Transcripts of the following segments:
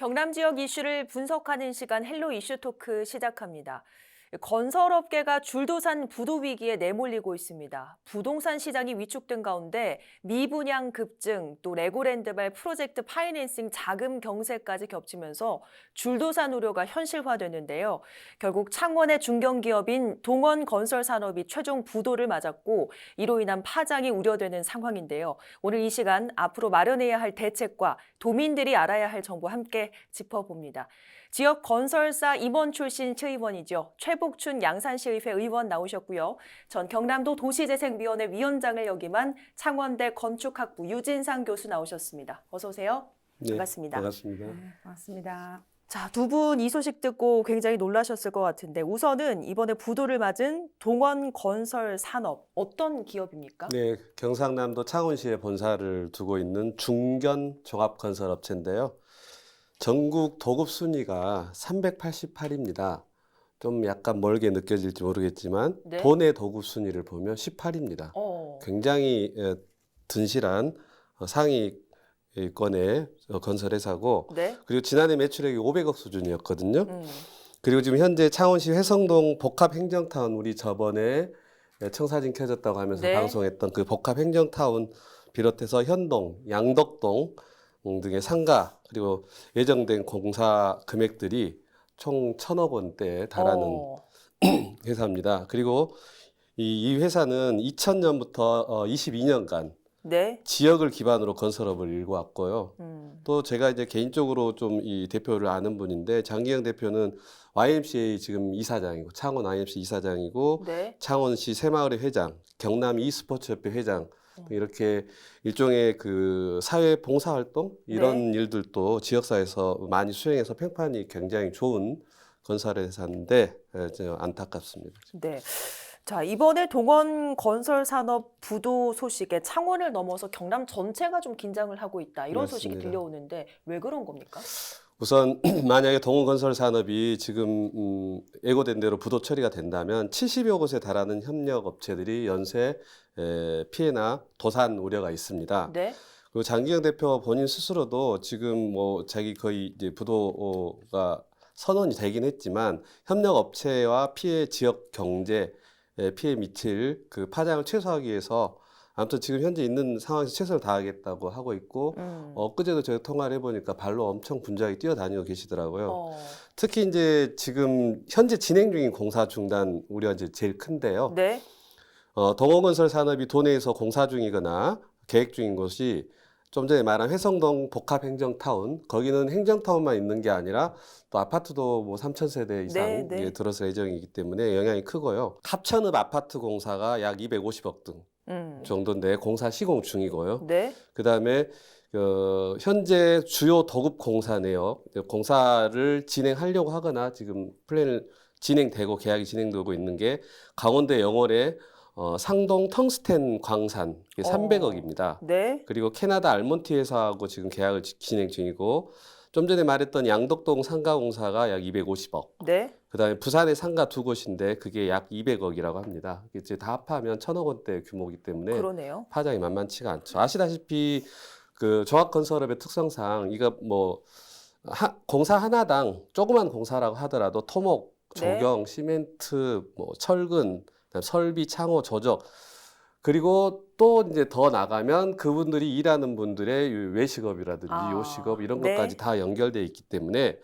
경남 지역 이슈를 분석하는 시간 헬로 이슈 토크 시작합니다. 건설업계가 줄도산 부도 위기에 내몰리고 있습니다. 부동산 시장이 위축된 가운데 미분양 급증, 또 레고랜드발 프로젝트 파이낸싱 자금 경세까지 겹치면서 줄도산 우려가 현실화되는데요. 결국 창원의 중견기업인 동원건설산업이 최종 부도를 맞았고 이로 인한 파장이 우려되는 상황인데요. 오늘 이 시간 앞으로 마련해야 할 대책과 도민들이 알아야 할 정보 함께 짚어봅니다. 지역 건설사 임원 출신 시의원이죠. 최복춘 양산시의회 의원 나오셨고요. 전 경남도 도시재생위원회 위원장을 역임한 창원대 건축학부 유진상 교수 나오셨습니다. 어서 오세요. 네, 반갑습니다. 반갑습니다. 네, 고맙습니다. 자, 두 분 이 소식 듣고 굉장히 놀라셨을 것 같은데 우선은 이번에 부도를 맞은 동원 건설 산업 어떤 기업입니까? 네, 경상남도 창원시에 본사를 두고 있는 중견 종합 건설업체인데요. 전국 도급 순위가 388입니다. 좀 약간 멀게 느껴질지 모르겠지만 네. 도내 도급 순위를 보면 18입니다. 어. 굉장히 에, 든실한 어, 상위권의 어, 건설회사고 네. 그리고 지난해 매출액이 500억 수준이었거든요. 음. 그리고 지금 현재 창원시 회성동 복합행정타운 우리 저번에 청사진 켜졌다고 하면서 네. 방송했던 그 복합행정타운 비롯해서 현동, 양덕동 음, 등의 상가 그리고 예정된 공사 금액들이 총 천억 원대에 달하는 어. 회사입니다. 그리고 이, 이 회사는 2000년부터 어, 22년간 네. 지역을 기반으로 건설업을 일궈왔고요. 음. 또 제가 이제 개인적으로 좀 이 대표를 아는 분인데 장기영 대표는 YMCA 지금 이사장이고 창원 YMCA 이사장이고 네. 창원시 새마을의 회장, 경남 e스포츠협회 회장 음. 이렇게 일종의 그 사회 봉사 활동 이런 일들도 지역사회에서 많이 수행해서 평판이 굉장히 좋은 건설회사인데 에, 저 안타깝습니다. 네. 자, 이번에 동원 건설 산업 부도 소식에 창원을 넘어서 경남 전체가 좀 긴장을 하고 있다. 이런 소식이 맞습니다. 들려오는데 왜 그런 겁니까? 우선 만약에 동원건설 산업이 지금 음, 예고된 대로 부도 처리가 된다면 70여 곳에 달하는 협력 업체들이 연쇄 에, 피해나 도산 우려가 있습니다. 네. 그리고 장기영 대표 본인 스스로도 지금 뭐 자기 거의 이제 부도가 선언이 되긴 했지만 협력 업체와 피해 지역 경제에 피해 미칠 그 파장을 최소화하기 위해서 아무튼 지금 현재 있는 상황에서 최선을 다하겠다고 하고 있고 음. 엊그제도 제가 통화를 해보니까 발로 엄청 분주하게 뛰어다니고 계시더라고요. 어. 특히 이제 지금 현재 진행 중인 공사 중단 우려가 이제 제일 큰데요. 네. 어, 동호건설 산업이 도내에서 공사 중이거나 계획 중인 곳이 좀 전에 말한 회성동 복합행정타운 거기는 행정타운만 있는 게 아니라 또 아파트도 뭐 3천 세대 이상 네, 네. 예, 들어설 예정이기 때문에 영향이 크고요. 합천읍 아파트 공사가 약 250억 등 음. 정도인데 공사 시공 중이고요. 네. 그다음에 어, 현재 주요 도급 공사 내역 공사를 진행하려고 하거나 지금 플랜을 진행되고 계약이 진행되고 있는 게 강원도 영월의 어, 상동 텅스텐 광산 이게 어. 300억입니다. 네. 그리고 캐나다 알몬티 회사하고 지금 계약을 지- 진행 중이고 좀 전에 말했던 양덕동 상가 공사가 약 250억. 네. 그다음에 부산의 상가 두 곳인데 그게 약 200억이라고 합니다. 이제 다 합하면 천억 원대 규모이기 때문에 그러네요. 파장이 만만치가 않죠. 아시다시피 그 종합건설업의 특성상 이거 뭐 하, 공사 하나당 조그만 공사라고 하더라도 토목, 네. 조경, 시멘트, 뭐 철근, 설비, 창호, 조적 그리고 또 이제 더 나가면 그분들이 일하는 분들의 이 외식업이라든지 아, 요식업 이런 네. 것까지 다 연결돼 있기 때문에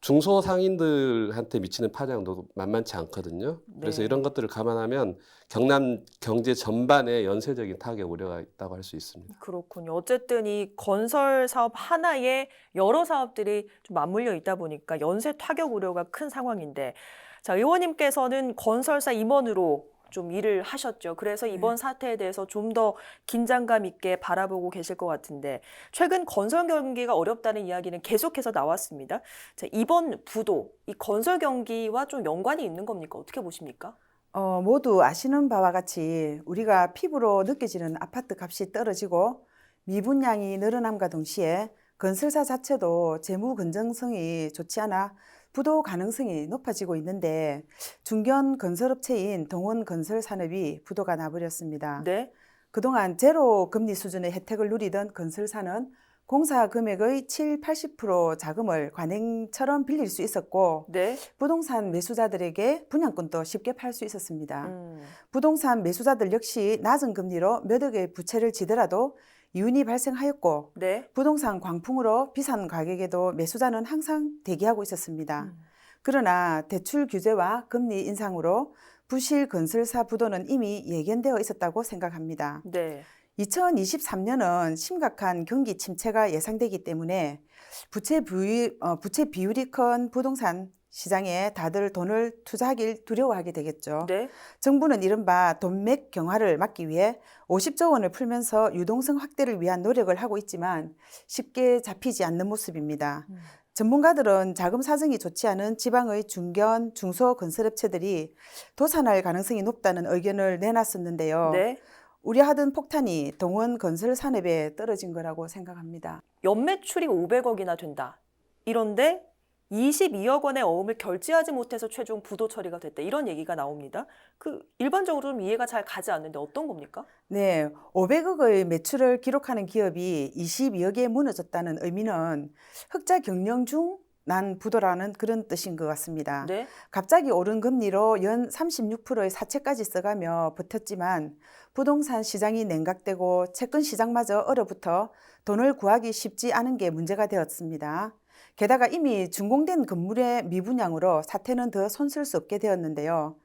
중소 상인들한테 미치는 파장도 만만치 않거든요. 그래서 네. 이런 것들을 감안하면 경남 경제 전반에 연쇄적인 타격 우려가 있다고 할 수 있습니다. 그렇군요. 어쨌든 이 건설 사업 하나에 여러 사업들이 좀 맞물려 있다 보니까 연쇄 타격 우려가 큰 상황인데 자, 의원님께서는 건설사 임원으로 좀 일을 하셨죠. 그래서 이번 사태에 대해서 좀 더 긴장감 있게 바라보고 계실 것 같은데 최근 건설 경기가 어렵다는 이야기는 계속해서 나왔습니다. 자, 이번 부도 이 건설 경기와 좀 연관이 있는 겁니까? 어떻게 보십니까? 어, 모두 아시는 바와 같이 우리가 피부로 느껴지는 아파트 값이 떨어지고 미분양이 늘어남과 동시에 건설사 자체도 재무 건전성이 좋지 않아 부도 가능성이 높아지고 있는데 중견 건설업체인 동원건설산업이 부도가 나버렸습니다. 네. 그동안 제로 금리 수준의 혜택을 누리던 건설사는 공사 금액의 7, 80% 자금을 관행처럼 빌릴 수 있었고 네. 부동산 매수자들에게 분양권도 쉽게 팔 수 있었습니다. 음. 부동산 매수자들 역시 낮은 금리로 몇 억의 부채를 지더라도 이윤이 발생하였고 네. 부동산 광풍으로 비싼 가격에도 매수자는 항상 대기하고 있었습니다. 음. 그러나 대출 규제와 금리 인상으로 부실 건설사 부도는 이미 예견되어 있었다고 생각합니다. 네. 2023년은 심각한 경기 침체가 예상되기 때문에 부채 비율, 어, 부채 비율이 큰 부동산 시장에 다들 돈을 투자하길 두려워하게 되겠죠. 네. 정부는 이른바 돈맥 경화를 막기 위해 50조 원을 풀면서 유동성 확대를 위한 노력을 하고 있지만 쉽게 잡히지 않는 모습입니다. 음. 전문가들은 자금 사정이 좋지 않은 지방의 중견, 중소 건설업체들이 도산할 가능성이 높다는 의견을 내놨었는데요. 네. 우려하던 폭탄이 동원 건설 산업에 떨어진 거라고 생각합니다. 연매출이 500억이나 된다. 이런데 22억 원의 어음을 결제하지 못해서 최종 부도 처리가 됐다. 이런 얘기가 나옵니다. 그 일반적으로 좀 이해가 잘 가지 않는데 어떤 겁니까? 네, 500억의 매출을 기록하는 기업이 22억에 무너졌다는 의미는 흑자 경영 중 난 부도라는 그런 뜻인 것 같습니다. 네. 갑자기 오른 금리로 연 36%의 사채까지 써가며 버텼지만 부동산 시장이 냉각되고 채권 시장마저 얼어붙어 돈을 구하기 쉽지 않은 게 문제가 되었습니다. 게다가 이미 준공된 건물의 미분양으로 사태는 더 손쓸 수 없게 되었는데요.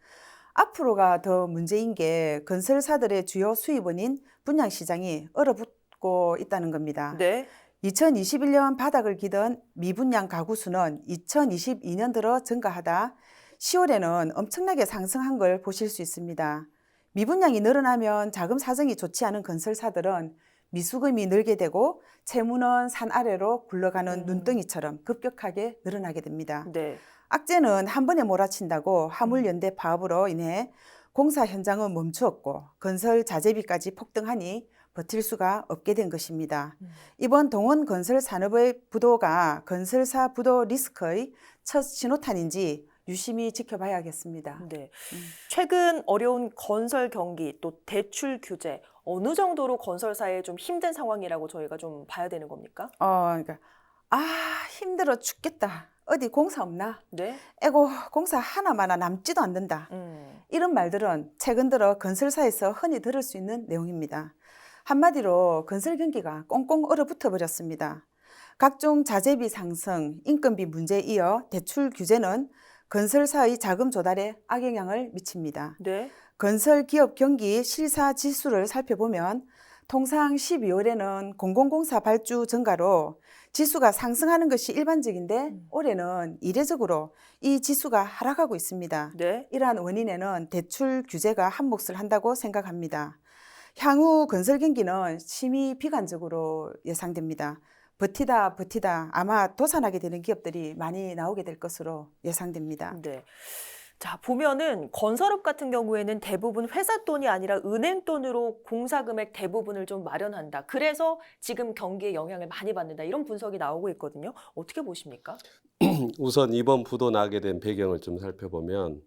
앞으로가 더 문제인 게 건설사들의 주요 수입원인 분양 시장이 얼어붙고 있다는 겁니다. 네. 2021년 바닥을 기던 미분양 가구 수는 2022년 들어 증가하다 10월에는 엄청나게 상승한 걸 보실 수 있습니다. 미분양이 늘어나면 자금 사정이 좋지 않은 건설사들은 미수금이 늘게 되고 채무는 산 아래로 굴러가는 음. 눈덩이처럼 급격하게 늘어나게 됩니다. 네. 악재는 한 번에 몰아친다고 화물연대 파업으로 인해 공사 현장은 멈추었고 건설 자재비까지 폭등하니 버틸 수가 없게 된 것입니다. 음. 이번 동원 건설 산업의 부도가 건설사 부도 리스크의 첫 신호탄인지 유심히 지켜봐야겠습니다. 네. 음. 최근 어려운 건설 경기 또 대출 규제 어느 정도로 건설사에 좀 힘든 상황이라고 저희가 좀 봐야 되는 겁니까? 어, 그러니까 아 힘들어 죽겠다. 어디 공사 없나? 네. 에고 공사 하나마나 남지도 않는다. 음. 이런 말들은 최근 들어 건설사에서 흔히 들을 수 있는 내용입니다. 한마디로 건설 경기가 꽁꽁 얼어붙어 버렸습니다. 각종 자재비 상승, 인건비 문제에 이어 대출 규제는 건설사의 자금 조달에 악영향을 미칩니다. 네. 건설 기업 경기 실사 지수를 살펴보면 통상 12월에는 공공공사 발주 증가로 지수가 상승하는 것이 일반적인데 음. 올해는 이례적으로 이 지수가 하락하고 있습니다. 네. 이러한 원인에는 대출 규제가 한 몫을 한다고 생각합니다. 향후 건설 경기는 심히 비관적으로 예상됩니다. 버티다 버티다 아마 도산하게 되는 기업들이 많이 나오게 될 것으로 예상됩니다. 네. 자, 보면은 건설업 같은 경우에는 대부분 회사 돈이 아니라 은행 돈으로 공사 금액 대부분을 좀 마련한다. 그래서 지금 경기에 영향을 많이 받는다. 이런 분석이 나오고 있거든요. 어떻게 보십니까? 우선 이번 부도 나게 된 배경을 좀 살펴보면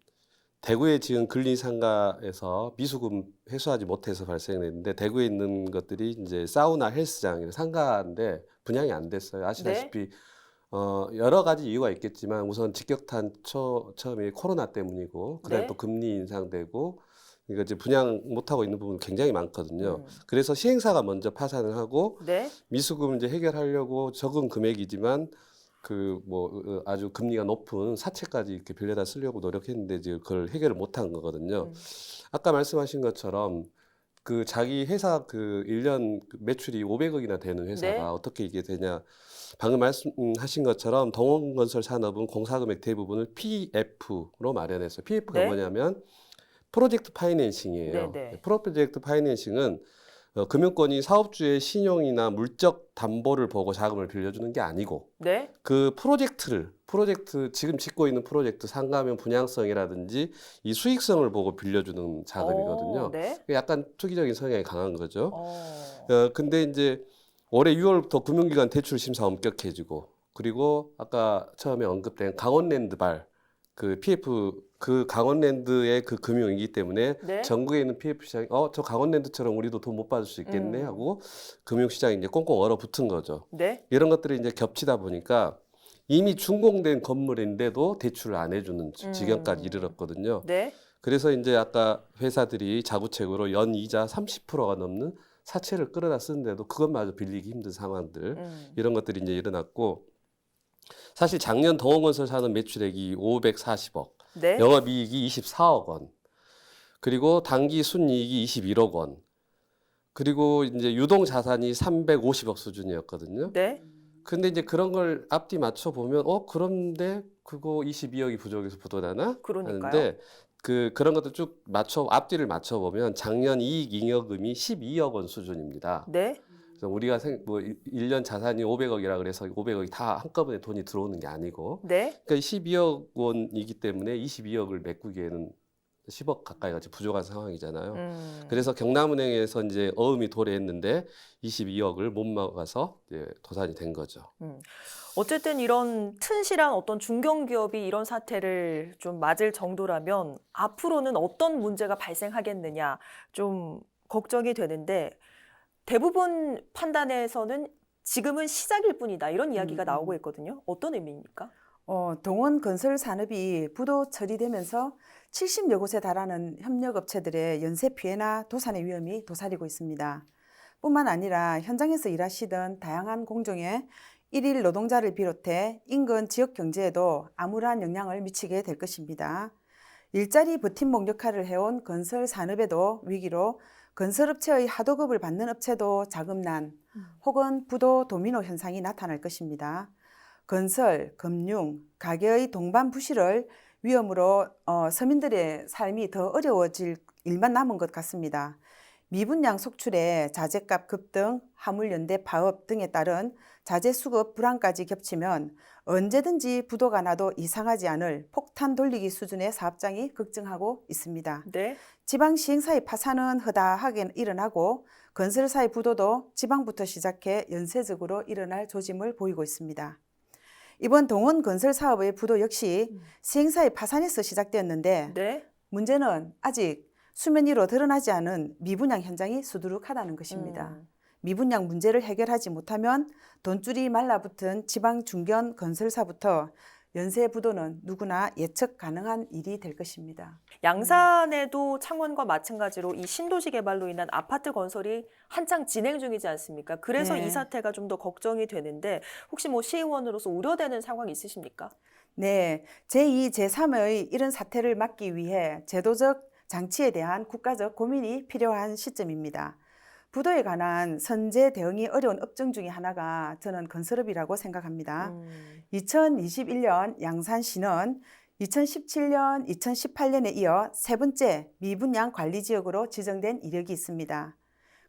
대구에 지은 근린상가에서 미수금 회수하지 못해서 발생했는데 대구에 있는 것들이 이제 사우나 헬스장 상가인데 분양이 안 됐어요. 아시다시피 어, 여러 가지 이유가 있겠지만 우선 직격탄 초, 처음에 코로나 때문이고 그다음에 네. 또 금리 인상되고 이거 이제 분양 못 하고 있는 부분 굉장히 많거든요. 음. 그래서 시행사가 먼저 파산을 하고 네. 미수금 이제 해결하려고 적은 금액이지만 그 뭐 아주 금리가 높은 사채까지 이렇게 빌려다 쓰려고 노력했는데 이제 그걸 해결을 못한 거거든요. 음. 아까 아까 말씀하신 것처럼 그 자기 회사 그 1년 매출이 500억이나 되는 회사가 네. 어떻게 이게 되냐. 방금 말씀하신 것처럼 동원건설 산업은 공사금액 대부분을 PF로 마련했어요. PF가 네. 뭐냐면 프로젝트 파이낸싱이에요. 네, 네. 프로젝트 파이낸싱은 어, 금융권이 사업주의 신용이나 물적 담보를 보고 자금을 빌려주는 게 아니고 네. 그 프로젝트를 프로젝트 지금 짓고 있는 프로젝트 상가면 분양성이라든지 이 수익성을 보고 빌려주는 자금이거든요. 어, 네. 약간 투기적인 성향이 강한 거죠. 어. 어, 근데 이제 올해 6월부터 금융기관 대출 심사 엄격해지고 그리고 아까 처음에 언급된 강원랜드발 그 PF 그 강원랜드의 그 금융이기 때문에 네. 전국에 있는 PF 시장이 어 저 강원랜드처럼 우리도 돈 못 받을 수 있겠네 음. 하고 금융 시장이 이제 꽁꽁 얼어붙은 거죠. 네. 이런 것들이 이제 겹치다 보니까 이미 준공된 건물인데도 대출을 안 해주는 지- 지경까지 음. 이르렀거든요. 네. 그래서 이제 아까 회사들이 자구책으로 연 이자 30%가 넘는 사채를 끌어다 쓰는데도 그것마저 빌리기 힘든 상황들 음. 이런 것들이 이제 일어났고 사실 작년 동원건설 산업 매출액이 540억, 네. 영업이익이 24억 원, 그리고 단기 순이익이 21억 원, 그리고 이제 유동 자산이 350억 수준이었거든요. 네. 근데 이제 그런 걸 앞뒤 맞춰 보면 어 그런데 그거 22억이 부족해서 부도나나 그러니까요. 하는데 그 그런 것도 쭉 맞춰 앞뒤를 맞춰 보면 작년 이익 잉여금이 12억 원 수준입니다. 네. 그래서 우리가 생, 뭐 1년 자산이 500억이라 그래서 500억이 다 한꺼번에 돈이 들어오는 게 아니고 네. 그러니까 12억 원이기 때문에 22억을 메꾸기에는 10억 가까이가 부족한 상황이잖아요. 음. 그래서 경남은행에서 이제 어음이 도래했는데 22억을 못 막아서 이제 도산이 된 거죠. 어쨌든 이런 튼실한 어떤 중견기업이 이런 사태를 좀 맞을 정도라면 앞으로는 어떤 문제가 발생하겠느냐 좀 걱정이 되는데 대부분 판단에서는 지금은 시작일 뿐이다 이런 이야기가 음, 음. 나오고 있거든요. 어떤 의미입니까? 어, 동원 건설 산업이 부도 처리되면서 70여 곳에 달하는 협력업체들의 연쇄 피해나 도산의 위험이 도사리고 있습니다. 뿐만 아니라 현장에서 일하시던 다양한 공종의 일일 노동자를 비롯해 인근 지역 경제에도 암울한 영향을 미치게 될 것입니다. 일자리 버팀목 역할을 해온 건설 산업에도 위기로 건설업체의 하도급을 받는 업체도 자금난 혹은 부도 도미노 현상이 나타날 것입니다. 건설, 금융, 가계의 동반 부실을 위험으로 어, 서민들의 삶이 더 어려워질 일만 남은 것 같습니다. 미분양 속출에 자재값 급등, 화물연대 파업 등에 따른 자재 수급 불안까지 겹치면 언제든지 부도가 나도 이상하지 않을 폭탄 돌리기 수준의 사업장이 급증하고 있습니다. 네. 지방 시행사의 파산은 허다하게 일어나고 건설사의 부도도 지방부터 시작해 연쇄적으로 일어날 조짐을 보이고 있습니다. 이번 동원 건설 사업의 부도 역시 시행사의 파산에서 시작되었는데 네. 문제는 아직 수면 위로 드러나지 않은 미분양 현장이 수두룩하다는 것입니다. 음. 미분양 문제를 해결하지 못하면 돈줄이 말라붙은 지방 중견 건설사부터 연쇄 부도는 누구나 예측 가능한 일이 될 것입니다. 양산에도 창원과 마찬가지로 이 신도시 개발로 인한 아파트 건설이 한창 진행 중이지 않습니까? 그래서 네. 이 사태가 좀 더 걱정이 되는데 혹시 뭐 시의원으로서 우려되는 상황이 있으십니까? 네, 제2, 제3의 이런 사태를 막기 위해 제도적 장치에 대한 국가적 고민이 필요한 시점입니다. 부도에 관한 선제 대응이 어려운 업종 중에 하나가 저는 건설업이라고 생각합니다. 음. 2021년 양산시는 2017년, 2018년에 이어 세 번째 미분양 관리 지역으로 지정된 이력이 있습니다.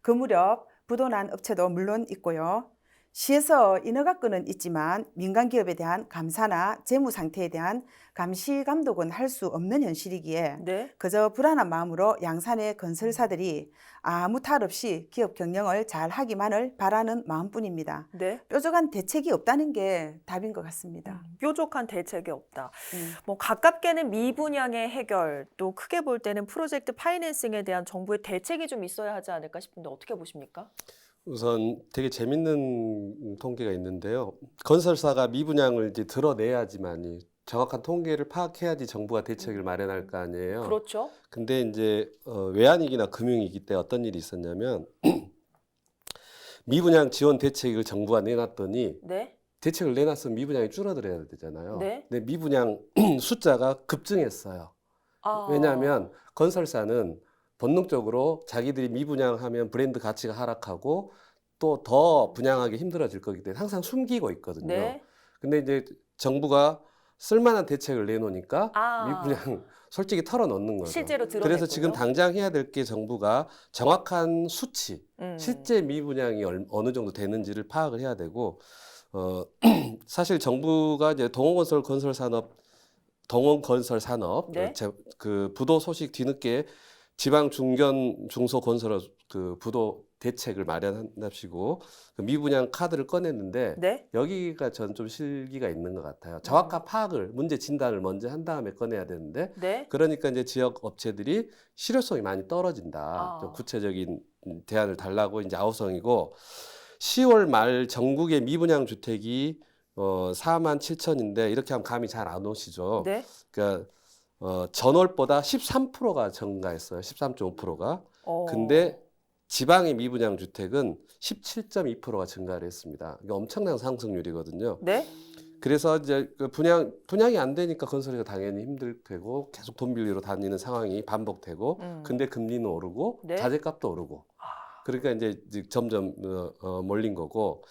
그 무렵 부도난 업체도 물론 있고요. 시에서 인허가권은 있지만 민간 기업에 대한 감사나 재무 상태에 대한 감시 감독은 할 수 없는 현실이기에 네. 그저 불안한 마음으로 양산의 건설사들이 아무 탈 없이 기업 경영을 잘 하기만을 바라는 마음뿐입니다. 네. 뾰족한 대책이 없다는 게 답인 것 같습니다. 뾰족한 대책이 없다. 음. 뭐 가깝게는 미분양의 해결, 또 크게 볼 때는 프로젝트 파이낸싱에 대한 정부의 대책이 좀 있어야 하지 않을까 싶은데 어떻게 보십니까? 우선 되게 재밌는 통계가 있는데요. 건설사가 미분양을 이제 드러내야지만이 정확한 통계를 파악해야지 정부가 대책을 마련할 거 아니에요. 그렇죠. 근데 이제 어, 외환위기나 금융위기 때 어떤 일이 있었냐면 미분양 지원 대책을 정부가 내놨더니 네. 대책을 내놨으면 미분양이 줄어들어야 되잖아요. 네. 근데 미분양 숫자가 급증했어요. 아. 왜냐하면 건설사는 본능적으로 자기들이 미분양하면 브랜드 가치가 하락하고 또 더 분양하기 힘들어질 거기 때문에 항상 숨기고 있거든요. 네. 근데 이제 정부가 쓸만한 대책을 내놓으니까 아. 미분양 솔직히 털어놓는 거죠. 실제로 드러냈군요. 그래서 지금 당장 해야 될 게 정부가 정확한 수치, 음. 실제 미분양이 얼- 어느 정도 되는지를 파악을 해야 되고 어 사실 정부가 이제 동원건설 건설 산업 동원 건설 산업 네. 그 제- 그 부도 소식 뒤늦게 지방 중견 중소 건설 그 부도 대책을 마련한답시고 그 미분양 카드를 꺼냈는데 네. 여기가 전 좀 실기가 있는 것 같아요. 정확한 파악을 문제 진단을 먼저 한 다음에 꺼내야 되는데 네. 그러니까 이제 지역 업체들이 실효성이 많이 떨어진다. 아. 좀 구체적인 음, 대안을 달라고 이제 아우성이고 10월 말 전국의 미분양 주택이 어 4만 7천인데 이렇게 하면 감이 잘 안 오시죠. 네. 그러니까 어 전월보다 13%가 증가했어요. 13.5%가. 어. 근데 지방의 미분양 주택은 17.2%가 증가를 했습니다. 이게 엄청난 상승률이거든요. 네. 그래서 이제 그 분양 분양이 안 되니까 건설회가 당연히 힘들 테고 계속 돈 빌리러 다니는 상황이 반복되고 음. 근데 금리는 오르고 네. 자재값도 오르고 그러니까 이제 이제 점점 어, 어, 몰린 거고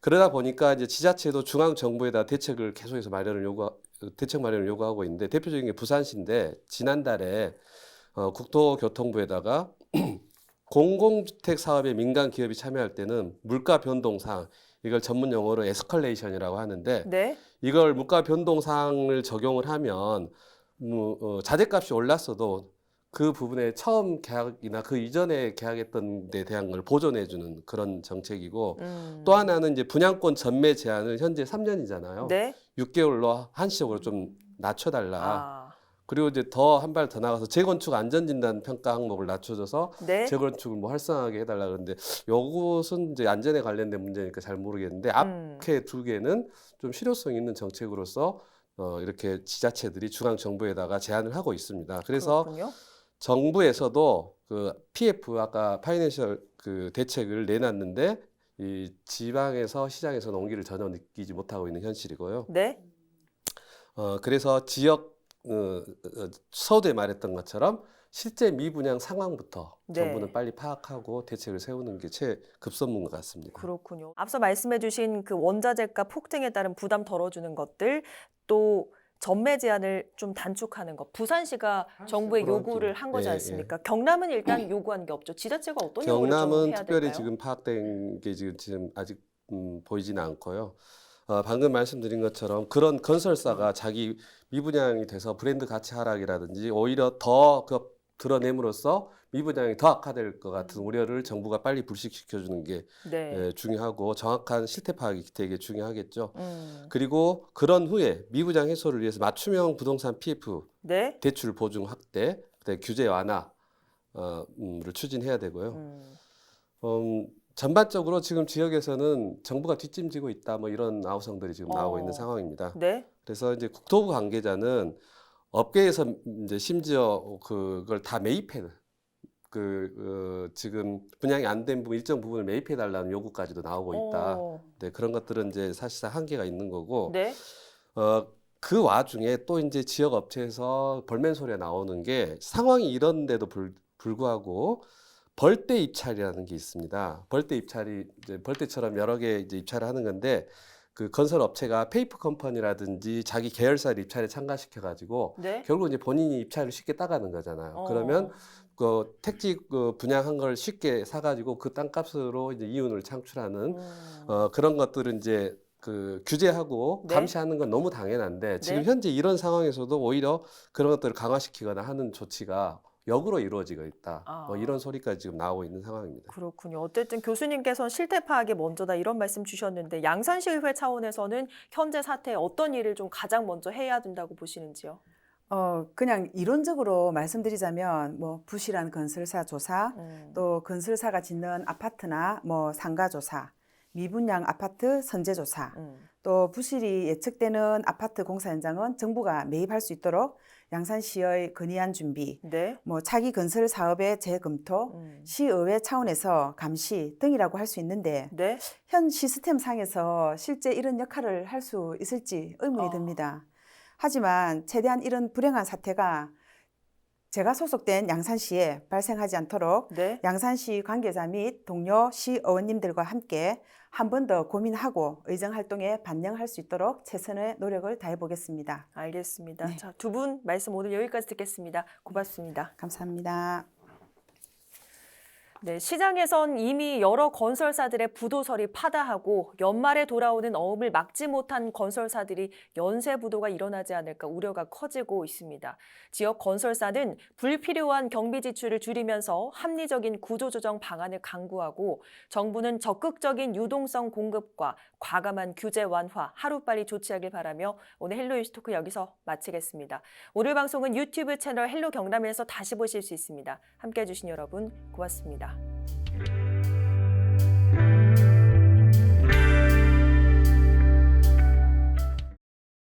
그러다 보니까 이제 지자체도 중앙 정부에다 대책을 계속해서 마련을 요구 대책 마련을 요구하고 있는데 대표적인 게 부산시인데 지난달에 어, 국토교통부에다가 공공주택 사업에 민간 기업이 참여할 때는 물가 변동상 이걸 전문 용어로 에스컬레이션이라고 하는데 네. 이걸 물가 변동상을 적용을 하면 뭐, 어, 자재값이 올랐어도 그 부분에 처음 계약이나 그 이전에 계약했던 데 대한 걸 보존해 주는 그런 정책이고 음. 또 하나는 이제 분양권 전매 제한을 현재 3년이잖아요. 네. 6개월로 한시적으로 좀 낮춰달라. 아. 그리고 이제 더 한 발 더 나가서 재건축 안전진단 평가 항목을 낮춰줘서 네. 재건축을 뭐 활성화하게 해달라 그러는데 요것은 이제 안전에 관련된 문제니까 잘 모르겠는데 음. 앞에 두 개는 좀 실효성 있는 정책으로서 어, 이렇게 지자체들이 중앙 정부에다가 제안을 하고 있습니다. 그래서 그렇군요. 정부에서도 그 PF 아까 파이낸셜 그 대책을 내놨는데 이 지방에서 시장에서 농기를 전혀 느끼지 못하고 있는 현실이고요. 네. 어, 그래서 지역 어, 어, 서두에 말했던 것처럼 실제 미분양 상황부터 네. 정부는 빨리 파악하고 대책을 세우는 게 최급선무인 것 같습니다. 그렇군요. 앞서 말씀해주신 그 원자재가 폭등에 따른 부담 덜어주는 것들 또 전매 제한을 좀 단축하는 것. 부산시가 정부에 그렇죠. 요구를 한 거지 예, 예. 않습니까? 경남은 일단 요구한 게 없죠. 지자체가 어떤 요구를 좀 경남은 해야 특별히 될까요? 지금 파악된 게 지금, 지금 아직 음, 보이지는 않고요. 어, 방금 말씀드린 것처럼 그런 건설사가 자기 미분양이 돼서 브랜드 가치 하락이라든지 오히려 더 그 드러냄으로써 미분양이 더 악화될 것 같은 우려를 정부가 빨리 불식시켜 주는 게 네. 예, 중요하고 정확한 실태 파악이 되게 중요하겠죠. 음. 그리고 그런 후에 미분양 해소를 위해서 맞춤형 부동산 PF 네. 대출 보증 확대, 그다음에 규제 완화 어, 음,를 추진해야 되고요. 음. 음, 전반적으로 지금 지역에서는 정부가 뒷짐지고 있다 뭐 이런 아우성들이 지금 나오고 어. 있는 상황입니다. 네. 그래서 이제 국토부 관계자는 업계에서 이제 심지어 그걸 다 매입해 그 어, 지금 분양이 안 된 부분 일정 부분을 매입해 달라는 요구까지도 나오고 있다. 어. 네, 그런 것들은 이제 사실상 한계가 있는 거고 네. 어, 그 와중에 또 이제 지역 업체에서 벌맨 소리가 나오는 게 상황이 이런데도 불, 불구하고 벌떼 입찰이라는 게 있습니다. 벌떼 입찰이 이제 벌떼처럼 여러 개 이제 입찰을 하는 건데 그 건설 업체가 페이퍼 컴퍼니라든지 자기 계열사를 입찰에 참가시켜 가지고 네. 결국 이제 본인이 입찰을 쉽게 따가는 거잖아요. 어. 그러면 그 택지 그 분양한 걸 쉽게 사 가지고 그 땅값으로 이제 이윤을 창출하는 음. 어, 그런 것들은 이제 그 규제하고 네. 감시하는 건 너무 당연한데 지금 네. 현재 이런 상황에서도 오히려 그런 것들을 강화시키거나 하는 조치가 역으로 이루어지고 있다. 뭐 아. 이런 소리까지 지금 나오고 있는 상황입니다. 그렇군요. 어쨌든 교수님께서는 실태 파악이 먼저다 이런 말씀 주셨는데 양산시의회 차원에서는 현재 사태에 어떤 일을 좀 가장 먼저 해야 된다고 보시는지요? 어, 그냥 이론적으로 말씀드리자면 뭐 부실한 건설사 조사, 음. 또 건설사가 짓는 아파트나 뭐 상가 조사, 미분양 아파트 선제 조사, 음. 또 부실이 예측되는 아파트 공사 현장은 정부가 매입할 수 있도록 양산시의 건의안 준비, 네. 뭐 차기 건설 사업의 재검토, 음. 시의회 차원에서 감시 등이라고 할 수 있는데 네. 현 시스템 상에서 실제 이런 역할을 할 수 있을지 의문이 어. 듭니다. 하지만 최대한 이런 불행한 사태가 제가 소속된 양산시에 발생하지 않도록 네. 양산시 관계자 및 동료 시 의원님들과 함께 한 번 더 고민하고 의정 활동에 반영할 수 있도록 최선의 노력을 다해 보겠습니다. 알겠습니다. 네. 자, 두 분 말씀 오늘 여기까지 듣겠습니다. 고맙습니다. 감사합니다. 네, 시장에선 이미 여러 건설사들의 부도설이 파다하고 연말에 돌아오는 어음을 막지 못한 건설사들이 연쇄 부도가 일어나지 않을까 우려가 커지고 있습니다. 지역 건설사는 불필요한 경비 지출을 줄이면서 합리적인 구조조정 방안을 강구하고 정부는 적극적인 유동성 공급과 과감한 규제 완화 하루빨리 조치하길 바라며 오늘 헬로 이슈토크 여기서 마치겠습니다. 오늘 방송은 유튜브 채널 헬로 경남에서 다시 보실 수 있습니다. 함께해 주신 여러분 고맙습니다. Canadá.